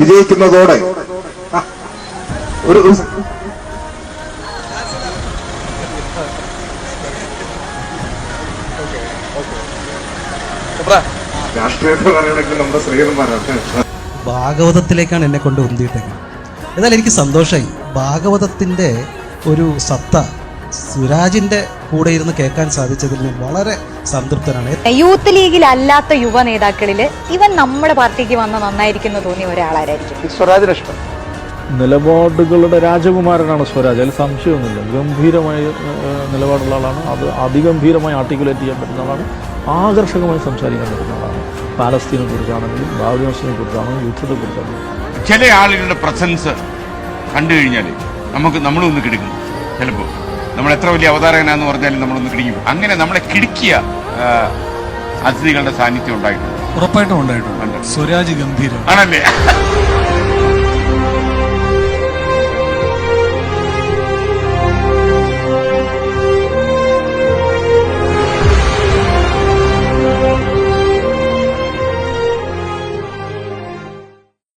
വിജയിക്കുന്നതോടെ. ഒരു നമ്മുടെ ഭാഗവതത്തിലേക്കാണ് എന്നെ കൊണ്ട് ഉന്തിയിട്ടത് എന്നാൽ എനിക്ക് സന്തോഷമായി. ഭാഗവതത്തിന്റെ ഒരു സത്ത സുരാജിന്റെ കൂടെ ഇരുന്ന് കേൾക്കാൻ സാധിച്ചതിൽ ഞാൻ വളരെ സംതൃപ്തനാണ്. യൂത്ത് ലീഗിൽ അല്ലാത്ത യുവ നേതാക്കളിൽ ഇവൻ നമ്മുടെ പാർട്ടിക്ക് വന്ന് നന്നായിരിക്കുന്നു തോന്നിയ ഒരാളായിരിക്കും സ്വരാജിന് ഇഷ്ടം. നിലപാടുകളുടെ രാജകുമാരനാണ് സ്വരാജ്. അതിൽ സംശയമൊന്നുമില്ല. ഗംഭീരമായ നിലപാടുള്ള ആളാണ്. അത് അതിഗംഭീരമായി ആർട്ടിക്കുലേറ്റ് ചെയ്യാൻ പറ്റുന്ന ആളാണ്. ആകർഷകമായി സംസാരിക്കാൻ പറ്റുന്ന ആളാണ്. പാലസ്തീനെ കുറിച്ചാണെങ്കിലും ബാബിനോസിനെ കുറിച്ചാണെങ്കിലും യുദ്ധത്തെ കുറിച്ചാണെങ്കിലും. ചില ആളുകളുടെ പ്രസൻസ് കണ്ടു കഴിഞ്ഞാൽ നമുക്ക് നമ്മളൊന്ന് കിടക്കും ചിലപ്പോൾ നമ്മൾ എത്ര വലിയ അവതാരകനാന്ന് പറഞ്ഞാലും നമ്മളൊന്ന് കിടിക്കും. അങ്ങനെ നമ്മളെ കിടുക്കിയ അതിഥികളുടെ സാന്നിധ്യം ഉണ്ടായിട്ടുണ്ട്. ഉറപ്പായിട്ടും ഉണ്ടായിട്ടുണ്ട്. സ്വരാജ് ഗംഭീരം. ആണല്ലേ?